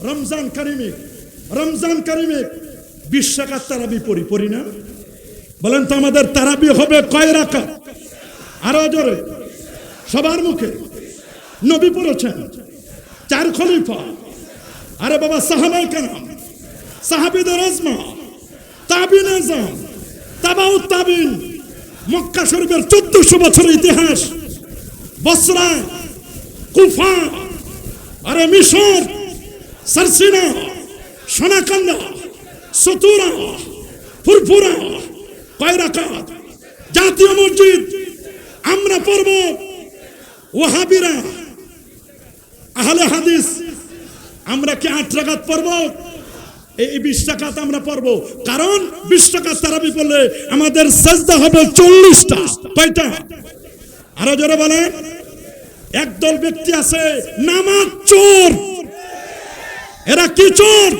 রমজান কারিমে রমজান কারিমে বিশ তারাবি পড়ি পড়ি না। বলেন তো আমাদের তারাবি হবে কয় রাখা আরও জোরে। সবার মুখে। নবী পড়েছেন। চার খলিফা। আরে বাবা, সাহাবাই কেন সাহাবিদের আজমা, তাবিন আজম তাবাউ তাবিন, মক্কা শরীফের চোদ্দশো বছরের ইতিহাস বসরা কুফা, আরে মিশর সারসিনা সোনাকান্দা সতুরা ফুরফুরা কয়রাকাত জাতীয় মসজিদ আমরা পড়ব ওহাবিরা আহলে হাদিস আমরা কি আট রাকাত পড়ব এই বিশ টাকাত আমরা পড়ব কারণ বিশ টাকার তারাবি পড়লে আমাদের সাজদা হবে চল্লিশটা কয়টা আরও জোরে বলে একদল ব্যক্তি আছে নামাজ চোর এরা কি চোর?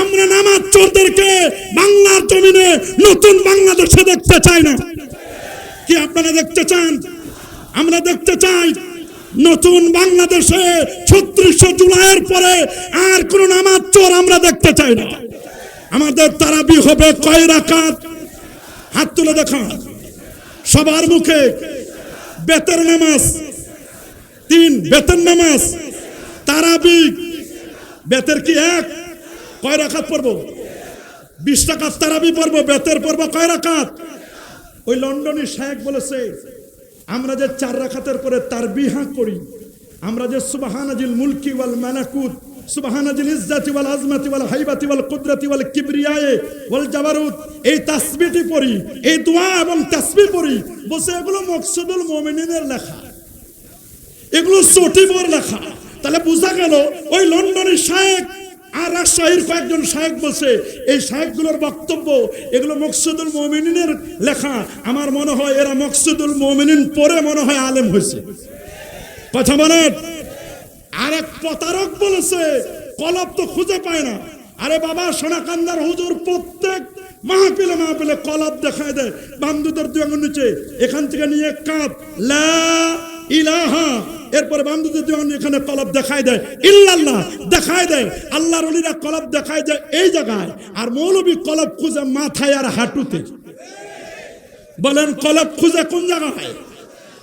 আমরা নামাজ চোরদেরকে বাংলার জমিনে নতুন বাংলাদেশে দেখতে চাই না। কি আপনারা দেখতে চান? আমরা দেখতে চাই নতুন বাংলাদেশে ছত্রিশশো জুলাইয়ের পরে আর কোন নামাজ চোর আমরা দেখতে চাই না। আমাদের তারাবি হবে কয় রাকাত? হাত তুলে দেখা সবার মুখে বেতের নামাজ, তিন বেতন নামাজ, তারাবি বেতের কি এক? কয় রাকাত পড়ব? বিশ টাকার তারাবি পড়ব, বেতের পড়ব, কয় রাকাত? ওই লন্ডনী শায়েক বলেছে, আমরা যে চার রাখাতের পরে তার বিহা করি, আমরা যে সুবাহানাজিল মুলকি ওয়াল মালাকুত, সুবাহানাজিল ইজ্জাতি ওয়াল আজমাতি ওয়াল হাইবাতি ওয়াল কুদরাতি ওয়াল কিবরিয়ায়ে ওয়াল জাবারুত, এই তাসবিহটি পড়ি, এই দোয়া এবং তাসবিহ পড়ি বসে এগুলো মকসুদুল মুমিনিনের লেখা। এগুলো সটিবর লেখা। তাহলে বোঝা গেল, ওই লন্ডনের শায়েক আর রাজশাহীর কয়েকজন শায়েক বলছে, এই শায়েকগুলোর বক্তব্য, এগুলো মকসুদুল মমিনের লেখা। আমার মনে হয় এরা মকসুদুল মমিনিন পরে মনে হয় আলেম হয়েছে। কথা বলেন আর এক প্রতারক বলেছে, কলব তো খুঁজে পায় না। আরে বাবা, সোনাকান্দার হুজুর প্রত্যেক মাহপিলে মাহপিলে কলব দেখায় দেয়। বান্ধুদের দুই নিচে, এখান থেকে নিয়ে কাপ। লা ইলাহা এরপরে বান্ধুদের দুই এখানে কলব দেখায় দেয়, ইল্লাল্লাহ, দেখায় দেয়, আল্লাহর অলিরা কলব দেখায় দেয় এই জায়গায়, আর মৌলবী কলব খুঁজে মাথায় আর হাঁটুতে। বলেন, কলব খুঁজে কোন জায়গায়?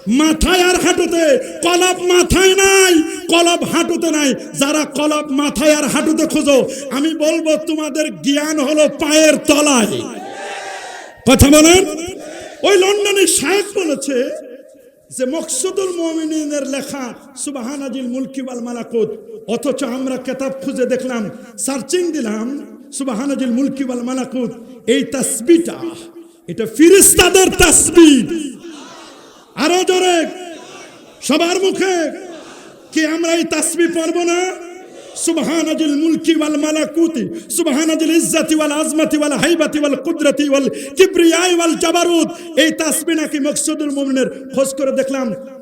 মাথায় আর হাঁটুতে। কলব মাথায় নাই, কলব হাঁটুতে নাই। যারা কলব মাথায় আর হাঁটুতে খোঁজো, আমি বলব তোমাদের জ্ঞান হলো পায়ের তলায়। কথা বলেন? ওই লন্ডনের সাহেব বলেছে যে মকসুদুল মমিনের লেখা সুবাহানাজিল মুলকি ওয়াল মালাকুত, অথচ আমরা কেতাব খুঁজে দেখলাম, সার্চিং দিলাম সুবাহানাজিল মুলকি ওয়াল মালাকুত, এই তাসবিটা এটা ফিরিস্তাদের তাসবি আরও জোরে, সবার মুখে, কি আমরা এই তাসবি পারব না? মুলকি ওয়াল কুদরতি ওয়াল মকসুদুল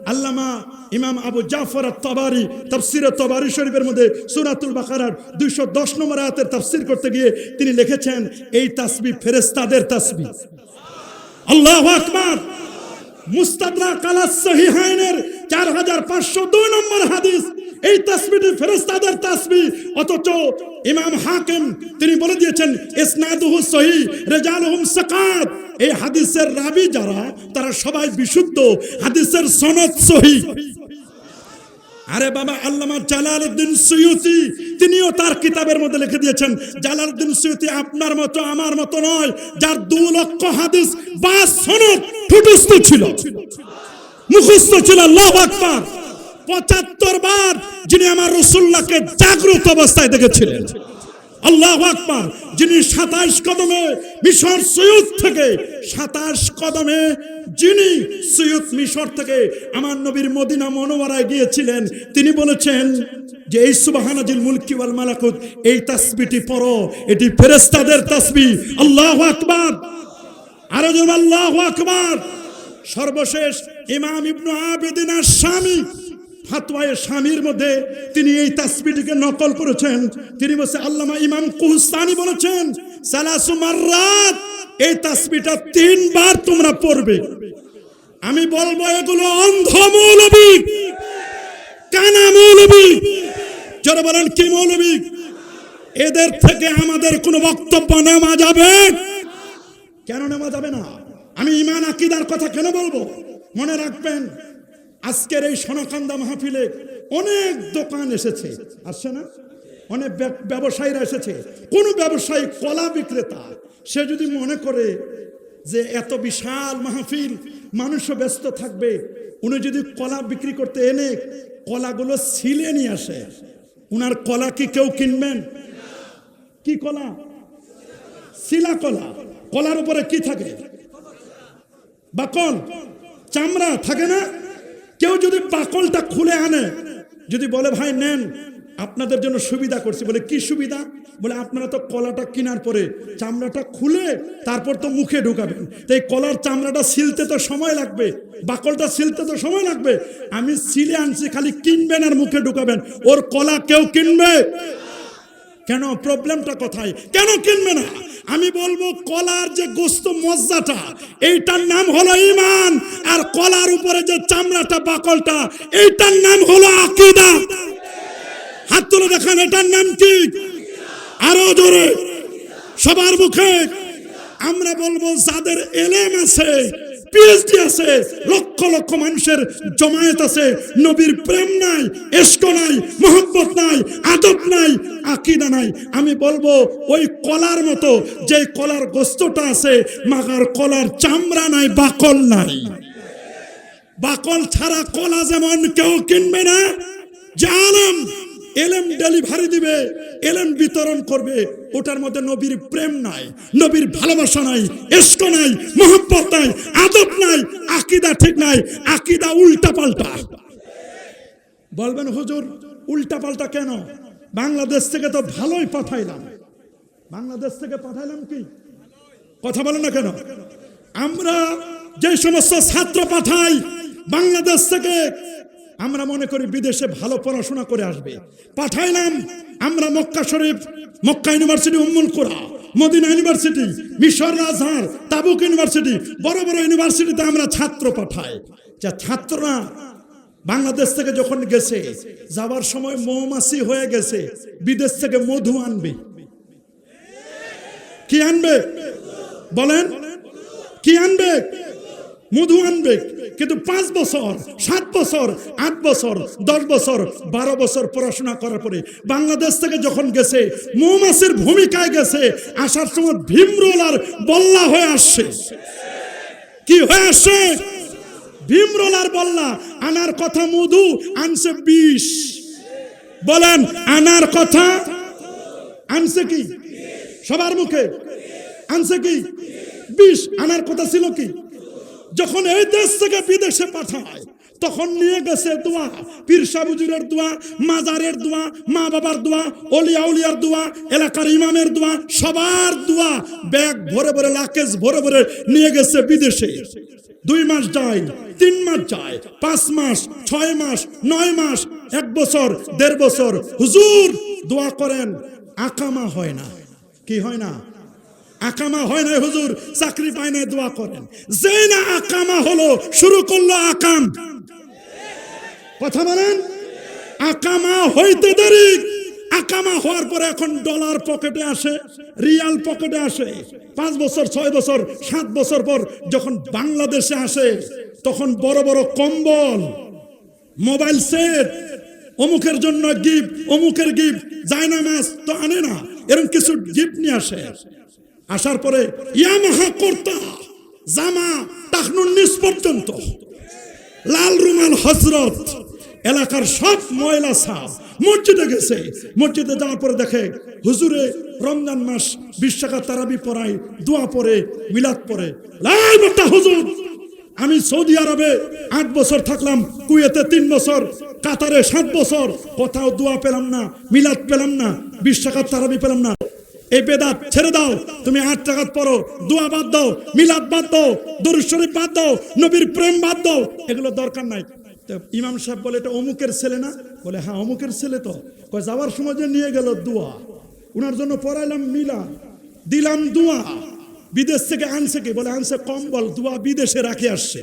আল্লামা ইমাম আবু আত-তাবারি, তাফসিরে তাবারি শরীফের মধ্যে সূরাতুল বাকারার 210 নম্বর করতে গিয়ে তিনি লিখেছেন, এই তাসবি ফেরেশতাদের তাসবি আল্লাহু আকবার! মুস্তাদরাক আলা সহিহাইনের 4502 নম্বর হাদিস। এই তাসবিহটি ফেরেশতাদের তাসবিহ, অথচ ইমাম হাকিম তিনি বলে দিয়েছেন, ইসনাদুহু সহি রিজালুহুম সাকাত। এই হাদিসের রাবি যারা, তারা সবাই বিশুদ্ধ, হাদিসের সনদ সহি আরে বাবা, আল্লামা জালালউদ্দিন সৈয়দি তিনিও তার কিতাবের মধ্যে লিখে দিয়েছেন, জালালউদ্দিন সৈয়দি আপনার মতো, আমার মতো নয়, যার দু লক্ষ হাদিস বা সনদ ঠুটুস্থ ছিল। মুখস্থ ছিল, আল্লাহ আকবার। পঁচাত্তর বার যিনি আমার রসুল্লাহকে জাগ্রত অবস্থায় দেখেছিলেন। আল্লাহ আকবার। যিনি সাতাশ কদমে মিশর সৈয়দ থেকে, সাতাশ কদমে যিনি সৈয়দ মিশর থেকে আমার নবীর মদিনা মনোয়ারায় গিয়েছিলেন, তিনি বলেছেন যে, এই সুবাহানাজিল মুলকি ওয়াল মালাকুত, এই তাসবিটি পড়ো। এটি ফেরেস্তাদের তাসবি আল্লাহ আকবার। আরও আল্লাহ আকবার। সর্বশেষ ইমাম ইবনু আবেদিন আর স্বামী ফাতওয়ায়ে স্বামীর মধ্যে তিনি এই তাসবিটিকে নকল করেছেন। তিনি বলছে, আল্লামা ইমাম কুহস্তানি বলেছেন, সালাসু মাররাত, এই তাসবিটা তিনবার তোমরা পড়বে। আমি বলব, এগুলো অন্ধ মৌলবী। কানা মৌলবী। যারা বলেন, কি মৌলবী? এদের থেকে আমাদের কোনো বক্তব্য নেওয়া যাবে? কেন নেওয়া যাবে না? আমি ইমান, আকিদার কথা কেন বলব? মনে রাখবেন আজকের এই সোনাকান্দা মাহফিলে অনেক দোকান এসেছে। আসছে না? অনেক ব্যবসায়ীরা এসেছে। কোন ব্যবসায়ী কলা বিক্রেতা, সে যদি মনে করে যে এত বিশাল মাহফিল, মানুষও ব্যস্ত থাকবে, উনি যদি কলা বিক্রি করতে এনে কলাগুলো ছিলে নিয়ে আসে, উনার কলা কি কেউ কিনবেন? কি কলা? শিলা কলা। কলার উপরে কি থাকে? বাকল? চামড়া? থাকে না? কেউ যদি বাকলটা খুলে আনে, যদি বলে, ভাই, নেন, আপনাদের জন্য সুবিধা করছি। বলে, কি সুবিধা? বলে, আপনারা তো কলাটা কেনার পরে চামড়াটা খুলে তারপর তো মুখে ঢুকাবেন। তো এই কলার চামড়াটা সিলতে তো সময় লাগবে, বাকলটা সিলতে তো সময় লাগবে। আমি সিলে আনছি, খালি কিনবেন আর মুখে ঢুকাবেন। ওর কলা কেউ কিনবে? কেন? প্রবলেমটা কোথায়? কেন কিনবে না? আমি বলব কলার যে গোস্ত মজ্জাটা, এইটার নাম হলো ইমান আর কলার উপরে যে চামড়াটা, বাকলটা, এইটার নাম হলো আকিদা। হাত তুলে দেখান, এটার নাম কি? আরও জোরে। সবার মুখে। আমরা বলব যাদের এলেম আছে পিএইচডি আছে, লক্ষ লক্ষ মানুষের জমায়েত আছে, নবীর প্রেম নাই এস্ক নাই, মোহব্বত নাই, আদব নাই আকিদা নাই। আমি বলব, ওই কলার মতো যে কলার গোস্তটা আছে, মাগার কলার চামড়া নাই, বাকল নাই। বাকল ছাড়া কলা যেমন কেউ কিনবে না, যে আলম, এলেম ডেলিভারি দিবে, এলেম বিতরণ করবে, ওটার মধ্যে নবীর প্রেম নাই, নবীর ভালোবাসা নাই এস্ক নাই, মোহব্বত নাই, আদব নাই, আকিদা ঠিক নাই, আকিদা উল্টা পাল্টা বলবেন হুজুর উল্টা পাল্টা কেন? বাংলাদেশ থেকে তো ভালোই পাঠাইলাম। বাংলাদেশ থেকে পাঠাইলাম কি? কথা বলেন না কেন? আমরা যে সমস্ত ছাত্র পাঠাই, বাংলাদেশ থেকে আমরা মনে করি বিদেশে ভালো পড়াশোনা করে আসবে। পাঠাইলাম আমরা মক্কা শরীফ, মক্কা ইউনিভার্সিটি উম্মুল কোরা মদিনা ইউনিভার্সিটি, মিশর আজহার তাবুক ইউনিভার্সিটি, বড় বড় ইউনিভার্সিটিতে আমরা ছাত্র পাঠাই। যা ছাত্ররা বাংলাদেশ থেকে যখন গেছে, যাওয়ার সময় মৌমাছি হয়ে গেছে, বিদেশ থেকে মধু আনবে। কি আনবে? বলেন। কি আনবে? মধু আনবে। কিন্তু পাঁচ বছর, সাত বছর, আট বছর, দশ বছর, বারো বছর পড়াশোনা করার পরে বাংলাদেশ থেকে যখন গেছে, মৌমাছির ভূমিকায় গেছে, আসার সময় ভীমরোল আর বল্লা হয়ে আসছে। কি হয়ে আসছে? ভীমরোল বললা, আনার কথা মধু, আনছে বিষ। বলেন, আনার কথা আনছে কি? সবার মুখে। আনছে কি? বিষ। আনার কথা ছিল কি? যখন এই দেশ থেকে বিদেশে পাঠায় তখন নিয়ে গেছে দোয়া। পীর সাবুজুরের দোয়া, মাজারের দোয়া, মা বাবার দোয়া, অলিয়া উলিয়ার দোয়া, এলাকার ইমামের দোয়া, সবার দোয়া। ব্যাগ ভরে ভরে, লাকেজ ভরে ভরে নিয়ে গেছে বিদেশে। দুই মাস যায়, তিন মাস যায়, পাঁচ মাস, ছয় মাস, নয় মাস, এক বছর, দেড় বছর। হুজুর, দোয়া করেন, আকামা হয় না। কি হয় না? আকামা হয় না হুজুর, চাকরি পায় না দোয়া করেন। যে না আকামা হলো, শুরু করল আকাম। কথা বলেন? আকামা হইতে দেরি। আকামা হওয়ার পরে এখন ডলার পকেটে আসে, রিয়াল পকেটে আসে। পাঁচ বছর, ছয় বছর, সাত বছর পর যখন বাংলাদেশে আসে, তখন বড় বড় কম্বল, মোবাইল সেট, অমুকের জন্য গিফট, অমুকের গিফট যায় না মাস তো আনে না, এরকম কিছু গিফট নিয়ে আসে। আসার পরে, ইয়ামাহা কর্তা, জামা টাকনুর নিচ পর্যন্ত। লাল রুমাল হজরত এলাকার সব ময়লা সাফ মসজিদে গেছে। মসজিদে যাওয়ার পরে দেখে হুজুরে রমজান মাস, বিশ টাকা তারাবি পড়াই দোয়া পরে, মিলাদ পরে। হুজুর, আমি সৌদি আরবে আট বছর থাকলাম, কুয়েতে তিন বছর, কাতারে সাত বছর। কোথাও দোয়া পেলাম না, মিলাদ পেলাম না, বিশ টাকার তারাবি পেলাম না। এই বেদাত ছেড়ে দাও, তুমি আট টাকাত পড়ো দোয়া বাদ দাও, মিলাদ বাদ দাও, দরুদ শরীফ বাদ দাও, নবীর প্রেম বাদ দাও, এগুলো দরকার নাই। ইমাম সাহেব বলে, এটা অমুকের ছেলে না? বলে হ্যাঁ অমুকের ছেলে তো। যাওয়ার সময় যে নিয়ে গেল দোয়া ওনার জন্য পড়াইলাম মিলা দিলাম দোয়া, বিদেশ থেকে আনছে কি? বলে, আনছে কম্বল, দোয়া বিদেশে রাখে আসছে।